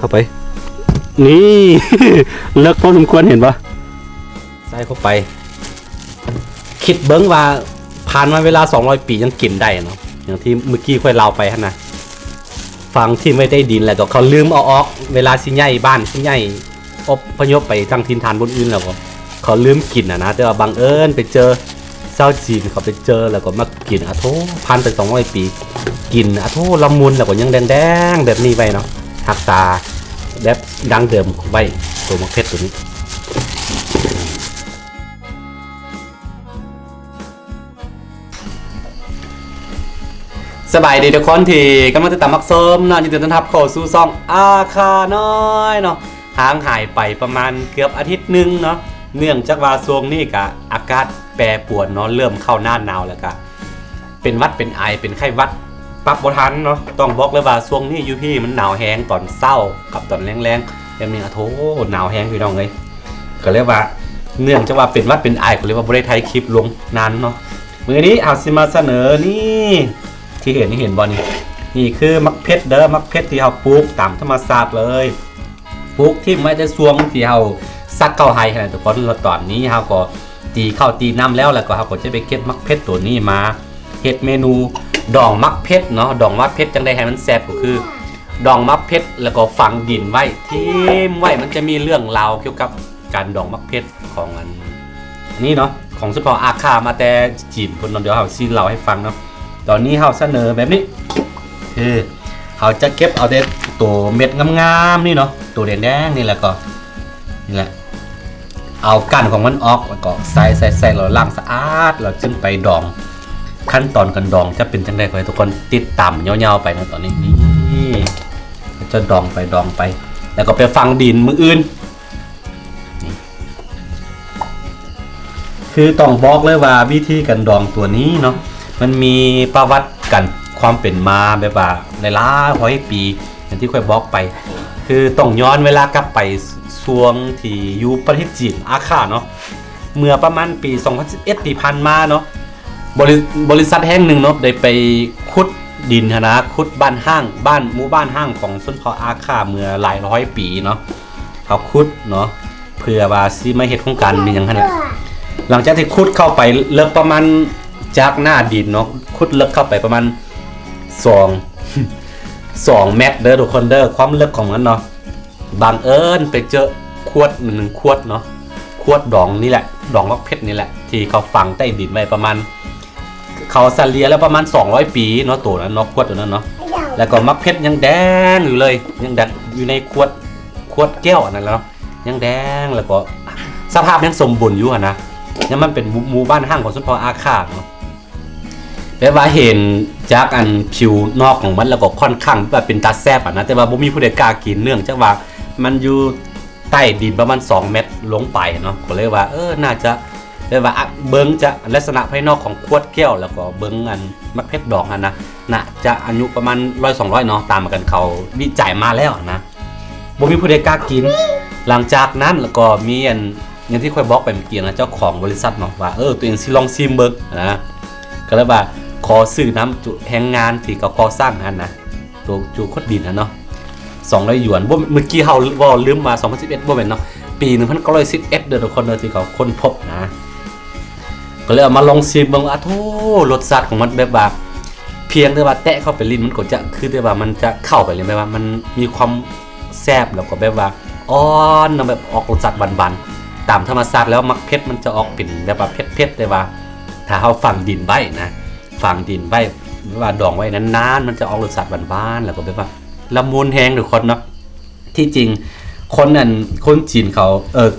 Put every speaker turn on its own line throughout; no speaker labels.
เข้าไป นี่ เลิกพอสมควรเห็นปะใส่เข้าไป คิดเบิ้งว่าผ่านมาเวลา 200 ปียังกินได้เนาะอย่างที่เมื่อกี้ค่อยเล่าไปฮะนะฟังที่ไม่ได้ดินแล้วก็เขาลืมเอาออก เวลาสิใหญ่บ้านสิใหญ่อบพยพไปทางทินฐานบนอื่นแล้วก็เขาลืมกินอะนะแต่ว่าบังเอิญไปเจอเศร้าจีนเขาไปเจอแล้วก็มากินอะโทพันไป200ปี กินอะโทละมุนแล้วก็ยังแดงๆแบบนี้ไว้เนาะ รักษาแบบดังเดิมไว้ตัวมะเขือตัวนี้สบายดีทุกคนที่กำลังติดตามมักเส้มนะยินดีต้อนรับเข้าสู่ซ่องอาคาน้อยเนาะห่างหายไปประมาณเกือบอาทิตย์หนึงเนาะเนื่องจากว่าช่วงนี้กะอากาศแปรปรวนเนาะเริ่มเข้าหน้าหนาวแล้วกะเป็นวัดเป็นไอเป็นไข้วัด ปรับบทันเนาะต้องบอกเลยว่าช่วงนี้อยู่พี่มันหนาวแห้งตอนเศร้ากับตอนแรงๆแบบนี้อะโถหนาวแห้งพี่น้องเลยก็เรียกว่าเนื่องจากว่าเป็นวัดเป็นไอก็เรียกว่าบ่ได้ถ่ายคลิปลงนานเนาะมือนี้เอาสิมาเสนอนี่ที่เห็นนี่เห็นบอลนี่นี่คือมักเพชรเด้อมักเพชรที่เราปลูกตามธรรมชาติเลยปลูกที่ไม่ได้ซวงที่เราซักเข้าไฮขนาดทุกคนแล้วตอนนี้เราก็ตีเข้าตีน้ำแล้วแล้วก็เราก็จะไปเก็บมักเพชรตัวนี้มา เฮ็ดเมนูดองมักเพชรเนาะดองมักเพชรจังได้ให้มันแซ่บก็คือ ดองมักเพชรแล้วก็ฝังดินไว้ทิมไว้มันจะมีเรื่องราวเกี่ยวกับการดองมักเพชรของอันนี้เนาะของสุภาอาคามาแต่จีนคนเนเดี๋ยวเราซีเล่าให้ฟังเนาะตอนนี้เราเสนอแบบนี้คือเราจะเก็บเอาแต่ตัวเม็ดงามๆนี่เนาะตัวแดงๆนี่แหละก็นี่แหละเอาก้านของมันออกแล้วก็ใส่ใส่ใส่เราล้างสะอาดเราจึงไปดอง ขั้นตอนการดองจะเป็นจังไดขอให้ทุกคนติดตามยาวๆไปนะตอนนี้นี่จะดองไปดองไป แล้วก็ไปฟังดินมืออื่นคือต้องบอกเลยว่าวิธีการดองตัวนี้เนาะมันมีประวัติกันความเป็นมาแบบว่าในล้าร้อยปี อย่างที่ค่อยบอกไป คือต้องย้อนเวลากลับไปช่วงที่อยู่ประเทศจีนอาคาเนาะเมื่อประมาณปี 2011ที่ผ่านมาเนาะ บริบริษัทแห่งหนึ่งเนาะได้ไปขุดดินนะขุดบ้านห้างบ้านหมู่บ้านห้างของชนเผ่าอาคาเมื่อหลายร้อยปีเนาะเขาขุดเนาะเพื่อว่าสิมาเฮ็ดโครงการเป็นอย่างนั้นเนี่ยหลังจากที่ขุดเข้าไปเลิกประมาณจากหน้าดินเนาะขุดเลิกเข้าไปประมาณสองสองเมตรเด้อทุกคนเด้อความลึกของมันเนาะบางเอิญไปเจอขวดหนึ่งขวดเนาะขวดดองนี่แหละ ดองมักเพชรนี่แหละ ที่เขาฝังใต้ดินไว้ประมาณ เขาสัเลียแล้วประมาณ 200 ปีเนาะตัวนั้นเนาะขวดตัวนั้นเนาะแล้วก็มักเพชรยังแดงอยู่เลย ยังแดงอยู่ในขวดขวดแก้วอันนั้นแล้วเนาะยังแดงแล้วก็สภาพยังสมบูรณ์อยู่อะนะเนี่ยมันเป็นหมู่บ้านห้างของสุนทรอาคาเนาะแปลว่าเห็นจากอันผิวนอกของมันแล้วก็ค่อนข้างแบบเป็นตาแซบอะนะแต่ว่าบ่มีผู้ใดกล้ากินเนื่องจากว่ามันอยู่ใต้ดินประมาณ 2 เมตรลงไปเนาะก็เลยว่าเออน่าจะ เรียกว่าเบิ้งจะลักษณะภายนอกของขวดแก้วแล้วก็เบิ้งอันมักเพชรดอกอันนะน่าจะอายุประมาณร้อยสองร้อยเนาะตามมากันเขาวิจัยมาแล้วนะบ่มีผู้ใดกล้ากิน หลังจากนั้นแล้วก็มีอันอย่างที่ค่อยบอกไปเมื่อกี้นะเจ้าของบริษัทเนาะว่าเออตัวเองสิลองซิมเบิกนะก็เลยว่าขอซื้อน้ำจุแห่งงานที่เขาก่อสร้างอันนะตัวจูคดดินนะเนาะสองร้อยหยวนบ่เมื่อกี้เฮาบ่ลืมมา 2011บ่แม่นเนาะปี 1911เดือทุกคนเด้อที่เขาค้นพบนะ ก็เลยเอามาลองซิมเบิ่งอะโธรสชาติของมันแบบว่าเพียงแต่ว่าแตะเข้าไปลิ้นมันก็จะคือแต่ว่ามันจะเข้าไปเลยแบบว่ามันมีความแซ่บแล้วก็แบบว่าอ่อนนะแบบออกรสชาติหวานๆตามธรรมชาติแล้วมักเพชรมันจะออกเป็นแบบว่าเพชรๆแต่ว่า ถ้าเขาฝังดินไว้นะฝังดินไว้ว่าดองไว้นานๆมันจะออกรสชาติหวานๆแล้วก็แบบว่าละมุนแฮงทุกคนเนาะที่จริงคนนั่นคนจีนเขาเออ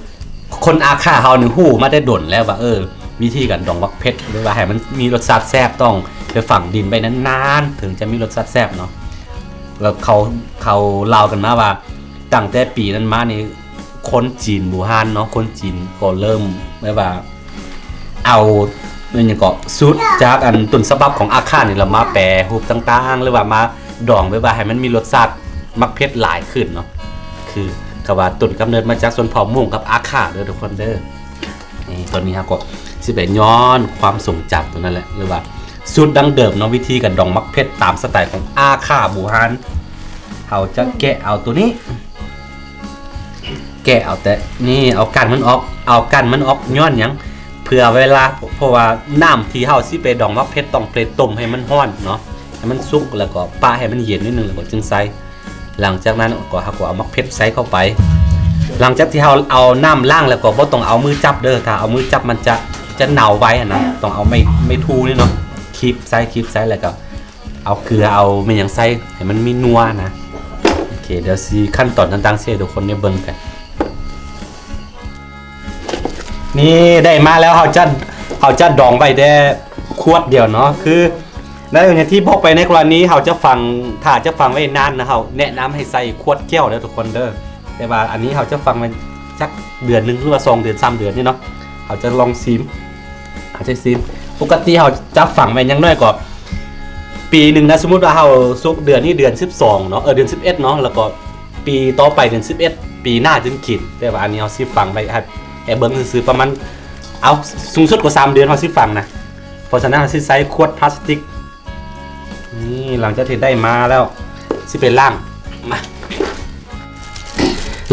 คนอาคาเขาหนึ่งหู้มาได้ดนแล้วว่าเออ วิธีการดองมักเพชรหรือว่าให้มันมีรสชาติแซ่บต้องไปฝังดินไว้นานๆถึงจะมีรสชาติแซ่บเนาะแล้วเขาเขาเล่ากันมาว่าตั้งแต่ปีนั้นมานี่คนจีนบูฮานเนาะคนจีนก็เริ่มแบบว่า เอาเนี่ยงก็สุดจากอันต้นฉบับของอาคารนี่เรามาแปรรูปต่างๆ หรือว่ามาดองไว้ว่าให้มันมีรสชาติมักเพชรหลายขึ้นเนาะคือก็ว่าต้นกำเนิดมาจากส่วนผ่าม่วงกับอาคาเด้อทุกคนเด้อนี่ตัวนี้ครับก็ สิเป็นย้อนความทรงจำตัวนั่นแหละหรือว่าสูตรดั้งเดิมเนาะวิธีการดองมักเพชรตามสไตล์ของอาคาบูฮานเขาจะแกะเอาตัวนี้ แกะเอาแต่นี่เอากันมันออก เอากันมันออกย้อนยังเพื่อเวลาเพราะว่าน้ำที่เฮาสิไปดองมักเพชรต้องไปต้มให้มันร้อนเนาะให้มันสุกแล้วก็ปาให้มันเย็นนิดนึงแล้วก็จึงใส่หลังจากนั้นก็เฮาก็เอามักเพชรใส่เข้าไป หลังจากที่เราเอาน้ำล่างแล้วก็บ่ต้องเอามือจับเด้อถ้าเอามือจับมันจะ จะเหนาไว้อะนะต้องเอาไม่ไม่ทูนี่เนาะคีบใส่คีบใส่แล้วก็เอาเกลือเอาไม่ยังใส่ให้มันมีนัวนะโอเคเดี๋ยวสิขั้นตอนต่างๆเสียทุกคนได้เบิ่งกัน นี่ได้มาแล้วเขาจะเขาจะดองไว้ได้ขวดเดียวเนาะคือแล้วอย่างที่บอกไปในกรณีเขาจะฟังถ้าจะฟังไว้นานนะเขาแนะนำให้ใส่ขวดแก้วเด้อทุกคนเด้อแต่ว่าอันนี้เขาจะฟังมันจักเดือนหนึ่งหรือว่าสองเดือนสามเดือนนี่เนาะเขาจะลองซิม เขาจะซิมปกติเขาจะฟังไว้อยังน้อยกว่าปีหนึ่งนะสมมติว่าเขาซุกเดือนนี้เดือน 12เนาะเออเดือน 11เนาะแล้วก็ปีต่อไปเดือน 11 ปีหน้าจึงกินแต่ว่าอันนี้เขาซิฟังไว้ให้ให้เบิ้งซื้อประมาณเอาสูงสุดกว่า 3 เดือนเขาซิฟังนะเพราะฉะนั้นเขาซิใช้ขวดพลาสติกนี่หลังจากที่ได้มาแล้วสิเป็นล่างมา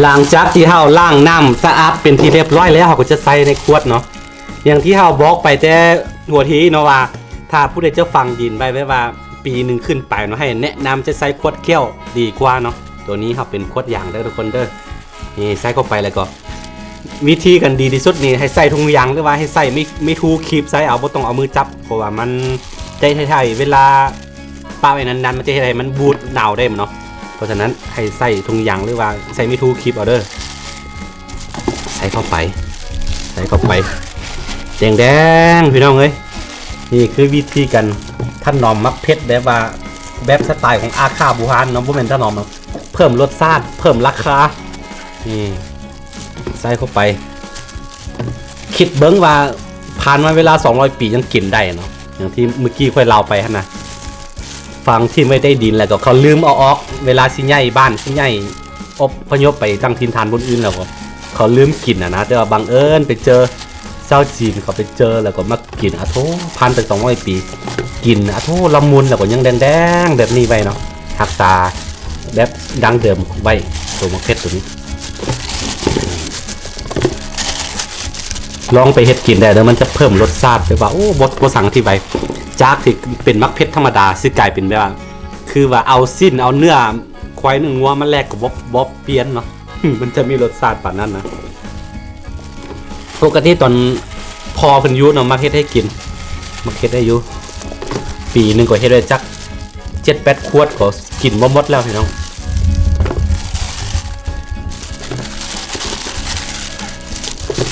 หลังจากที่เราล้างน้ำสะอาดเป็นที่เรียบร้อยแล้วเราก็จะใส่ในขวดเนาะ อย่างที่เราบอกไปแต่หัวทีเนาะว่า ถ้าผู้ใดจะฟังยินไว้ไว้ว่า ปีหนึ่งขึ้นไปเนาะให้แนะนำจะใส่ขวดแก้วดีกว่าเนาะตัวนี้ครับเป็นขวดยางเด้อทุกคนเด้อนี่ใส่เข้าไปแล้วก็ วิธีกันดีที่สุดนี่ให้ใส่ถุงยางหรือว่าให้ใส่ไม่ไม่ทูคีบใส่เอาบ่ต้องเอามือจับเพราะว่ามันใจไทยๆเวลาป้าไว้นานๆมันจะให้มันบูดหนาวได้มั้เนาะเพราะฉะนั้นให้ใส่ถุงยางหรือว่าใส่ไม่ทูคีบเอาเด้อใส่เข้าไป ใส่เข้าไป แดงๆพี่น้องเอ้ยนี่คือวิธีกันท่านนอมมักเพชรแบบว่าแบบสไตล์ของอาคาบูฮานเนาะบ่แม่นท่านนอมเพิ่มรสชาติเพิ่มราคานี่ใส่เข้าไป คิดเบิ้งว่าผ่านมาเวลา 200 ปียังกินได้เนาะอย่างที่เมื่อกี้ค่อยเล่าไปฮะนะฟังที่ไม่ได้ดินแล้วก็เขาลืมเอาออกเวลาสิใหญ่บ้านสิใหญ่อบพยพไปตั้งถิ่นฐานบนอื่นแล้วก็เขาลืมกินอะนะแต่ว่าบังเอิญไปเจอ เจ้าจีนเขาไปเจอแล้วก็มากินอะโทพันไปสองร้อยปี กินอะโทละมุนแล้วก็ยังแดงๆแบบนี้ไว้เนาะหักษาแบบดังเดิมไว้ตัวมะเขือตัวนี้ ลองไปเฮ็ดกินได้แล้วมันจะเพิ่มรสชาติไปว่าโอ้บดบสั่งที่ไปจากที่เป็นมักเพชรธรรมดาสิกลายเป็นแบบว่าคือว่าเอาสิ้นเอาเนื้อควายเนื้องัวมันแลกกับบ๊อบบ๊อบเปียนเนาะมันจะมีรสชาติปานนั้นนะ ปกติตอนพอเพิ่นอยุเนาะมาเฮ็ดให้กินมาเฮ็ดให้อยู่ปีหนึงก็เฮ็ดได้จักเจ็ดแปดขวดก็กินบ่หมดแล้วพี่น้อง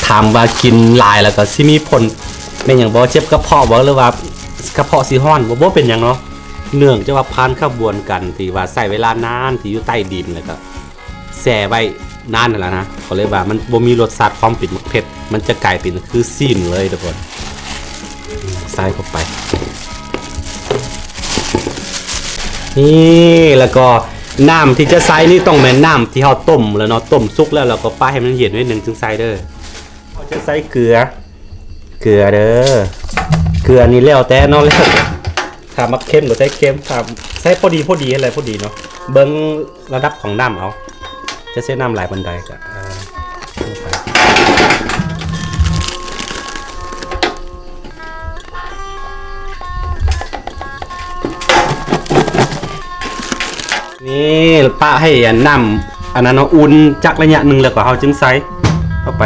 ถามว่ากินหลายแล้วก็สิมีผลเป็นหยังบ่เจ็บกระเพาะบ่หรือว่ากระเพาะสิฮ้อนบ่บ่เป็นหยังเนาะเนื่องจากว่าผ่านขบวนกันที่ว่าใช้เวลานานที่อยู่ใต้ดินแล้วก็แช่ไว้ นานนั่นแหละนะเขาเลยว่ามันบ่มีรสชาติความเป็นมะเผ็ดมันจะกลายเป็นคือซีนเลยทุกคนใส่เข้าไป นี่แล้วก็น้ำที่จะใส่นี่ต้องแม่นน้ำที่เราต้มแล้วเนาะต้มสุกแล้วเราก็ป้าให้มันเย็นไว้หนึ่งจึงใส่เด้อเราจะใส่เกลือ เกลือเด้อเกลือนี่แล้วแต่เนาะแล้วถ้ามักเค็มก็ใส่เค็มถ้าใส่พอดีพอดีอะไรพอดีเนาะเบิ้งระดับของน้ำเอา จะเส้นน้ำหลายบันไดก็อ่าลงไปนี่ป้าให้นน้ำอันนั้นเอาอุ่นจักระยะหนึ่งแล้วก็เอาจึงใส่เข้าไป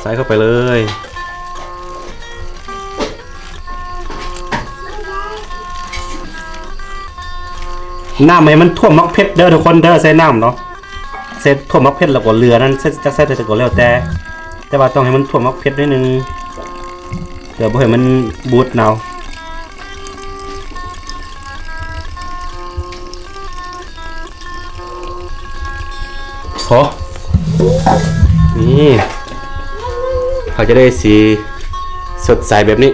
ใส่เข้าไปเลยน้ำให้มันท่วมมักเพชรเด้อทุกคนเด้อใส่น้ำเนาะ เซตถั่วมักเพชรแล้วก็เรือนั้นเซตจะเซตแต่ก็แล้วแต่ แต่ว่าต้องให้มันถั่วมักเพชรนิดนึงเดี๋ยวบ่ให้มันบูดเนาโหนี่เขาจะได้สีสดใสแบบนี้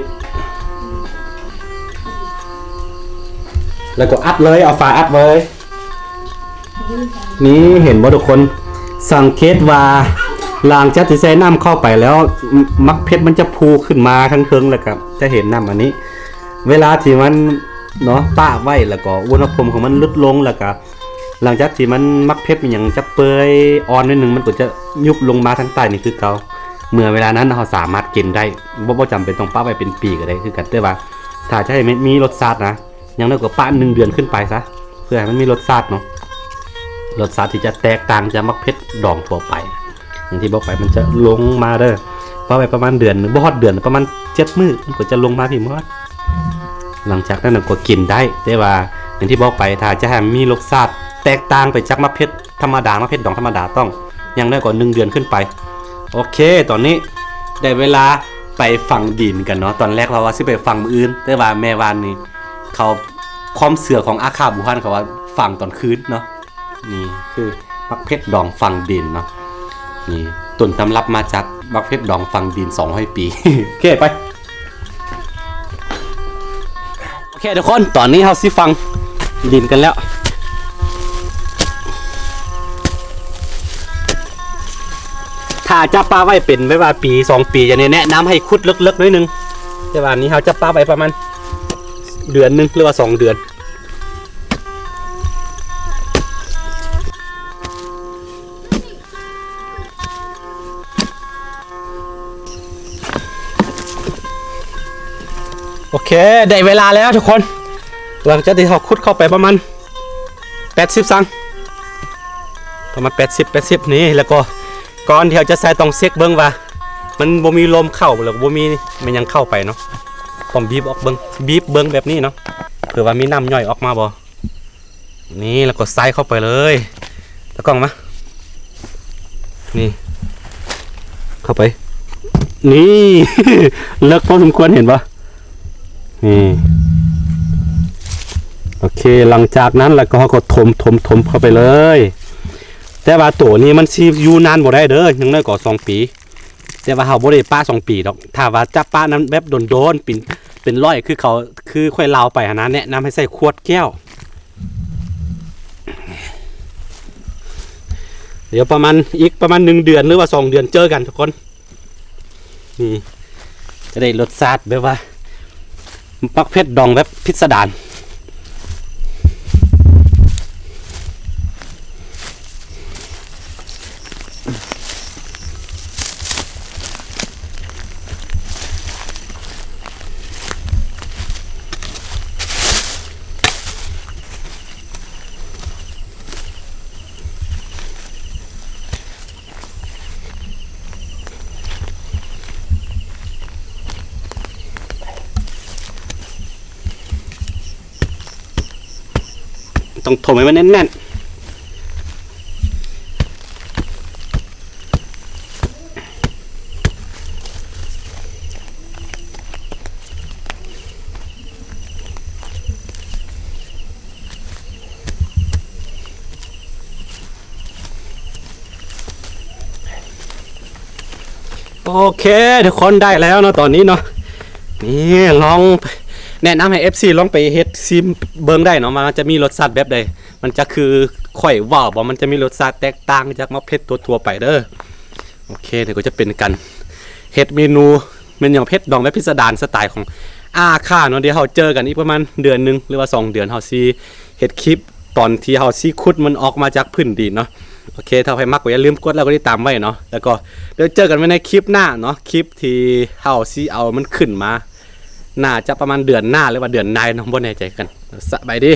แล้วก็อัดเลย เอาฝาอัดเลย นี่เห็นบ่ทุกคน สังเกตว่าหลังจากที่ใส่น้ำเข้าไปแล้ว มักเพชรมันจะพูขึ้นมาทั้งเทิงแล้วครับ จะเห็นน้ำอันนี้ เวลาที่มันเนาะป้าไว้แล้วก็อุณหภูมิของมันลดลงแล้วก็หลังจากที่มันมักเพชรมันยังจะเปื่อยอ่อนนิดนึงมันก็จะยุบลงมาทั้งใต้นี่คือเกาเมื่อเวลานั้นเราสามารถกินได้บ่บ่จำเป็นต้องป้าไว้เป็นปีก็ได้คือกันแต่ว่าถ้าจะให้มันมีรสชาตินะยังน้อยกว่าป้าหนึ่งเดือนขึ้นไปซะเพื่อให้มันมีรสชาติเนาะ รสชาติที่จะแตกต่างจากมักเพชรดองทั่วไป อย่างที่บอกไปมันจะลงมาเด้อป้าไว้ประมาณเดือนหนึ่งบ่ฮอดเดือนประมาณเจ็ดมื้อมันก็จะลงมาพี่มอดหลังจากนั้นก็กินได้แต่ว่าอย่างที่บอกไปถ้าจะให้มีรสชาติแตกต่างไปจากมะเพ็ดธรรมดามะเพ็ดดองธรรมดาต้องอยังน้อยกว่าหนึ่งเดือนขึ้นไป โอเค ตอนนี้ได้เวลาไปฝังดินกันเนาะตอนแรกเราว่าสิไปฝังมืออื่น แต่ว่าแม่วานนี่เขาความเสือของอาคาบุฮันเขาว่าฝังตอนคืนเนาะ นี่คือมักเพชรดองฝังดินเนาะนี่ต้นตำรับมาจากมักเพชรดองฝังดิน200ปีโอเคไปโอเคทุกคนตอนนี้เราสิฟังดินกันแล้วถ้าจะปลาไว้เป็นไว้ว่าปีสองปีอย่างนี้แนะนำให้ขุดลึกๆหนิดนึงแต่ว่านี้เราจะปลาไว้ประมาณเดือนหนึงหรือว่าสองเดือน โอเค ได้เวลาแล้วทุกคน หลังจากที่เราขุดเข้าไปประมาณ80สังประมาณ80 80 นี่แล้วก็ก่อนที่เราจะใส่ต้องเช็คเบิ้งว่า มันบ่มีลมเข้าหรือบ่มีมันยังเข้าไปเนาะต้องบีบออกเบิ้งบีบเบิ้งแบบนี้เนาะเผื่อว่ามีน้ำย่อยออกมาบ่นี่แล้วก็ใส่เข้าไปเลยตะกล้องมานี่ เข้าไป นี่ เลิกพอสมควรเห็นปะ นี่โอเคหลังจากนั้นแล้วก็เขาก็ถมถมถมเข้าไปเลย แต่ว่าตัวนี้มันซีอยู่นานบ่ได้เด้อยังน้อยกว่าสองปี แต่ว่าเขาบ่ได้ป้าสองปีดอก ถ้าว่าจะป้านั้นแบบโดนๆเป็นเป็นร้อยคือเขาคือค่อยเลาไปหนนะแนะนำให้ใส่ขวดแก้ว เดี๋ยวประมาณอีกประมาณหนึ่งเดือนหรือว่าสองเดือนเจอกันทุกคนนี่จะได้รสชาติแบบว่า ปักเพชรดองแบบพิสดาร ต้องถมให้มันแน่นๆโอเคทุกคนได้แล้วเนาะตอนนี้เนาะนี่ลอง แนะนำให้ FC ลองไปเฮ็ดซิมเบิ่งได้เนาะมันจะมีรสชาติแบบใดมันจะคือข่อยว่าวบ่มันจะมีรสชาติแตกต่างจากมะเพ็ดตัวทั่วไปเด้อโอเคเดี๋ยวก็จะเป็นกันเฮ็ดเมนูเมนูเผ็ดดองแบบพิสดารสไตล์ของอาค่าเนาะเดี๋ยวเราเจอกันอีกประมาณเดือนหนึงหรือว่า 2 เดือนเฮาสิเฮ็ดคลิปตอนที่เฮาสิขุดมันออกมาจากพื้นดินเนาะโอเค ถ้าใครมักก็อย่าลืมกดแล้วก็ติดตามไว้เนาะ แล้วก็เดี๋ยวเจอกันไว้ในคลิปหน้าเนาะ คลิปที่เฮาสิเอามันขึ้นมา น่าจะประมาณเดือนหน้าหรือว่าเดือนนายน้องบ่แน่ใจกันสบายดี